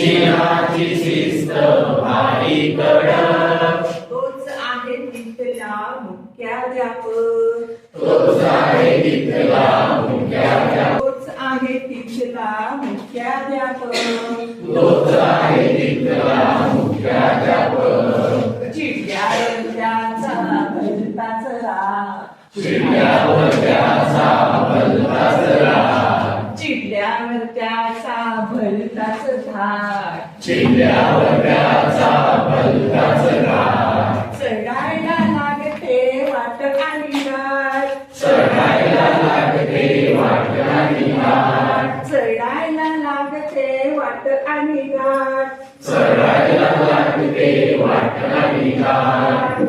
सिंहाची शिस्त भारी कडक तोच आहे तिथला मुख्याध्यापक. तोच आहे तिथला मुख्याध्यापक. तोच आहे तिथला मुख्याध्यापक. तोच आहे तिथला मुख्याध्यापक. चिडल्यावर त्याचा राग त्याचा भलताच धाक चिड्यावर त्याचा भलताच राग. चढायला लागते वाट आणि गाठ चढायला लागते वाट आणि घाट चढायला लागते वाट आणि गाठ चढायला लागते वाट आणि घाट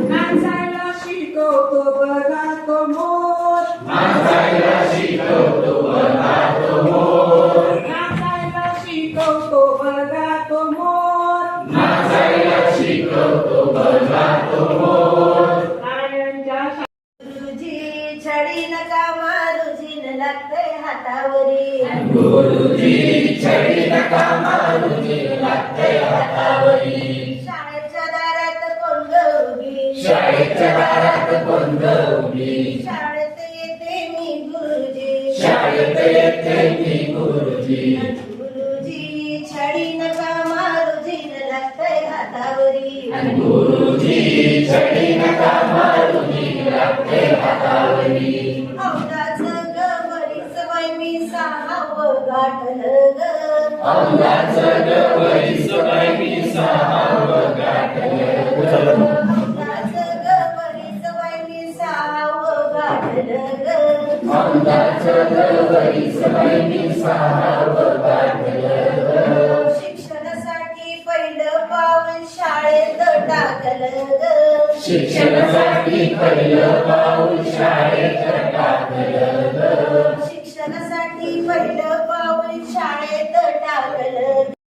शिकवतो बलगा तो मोर नाचायला शिकवतो बलगा तो मोर प्राण्यांच्या गुरुजी छडी नका लागते हातावरी गुरुजी छडी नका मारुजी लागते हातावरी शाळेच्या दारात कोण गौरी शाळेच्या दारात कोण गौरी शाळेत येते मी गुरुजी शाळेत येते मी गुरुजी गुरुजी छडी नका मारुजी लागते हातावरी औदाचं गवरीच वय मी सहावं गाठलं ग. अंगाचं गवळी सवय मी सहावं गाठलं औदाचं गवरीच वय मी सहावं गाठलं ग. अंगाचं गवळी सवय मी सहावं गाठलं शाळेत टाकलं शिक्षणासाठी पहिलं पाऊल शाळेत टाकलं.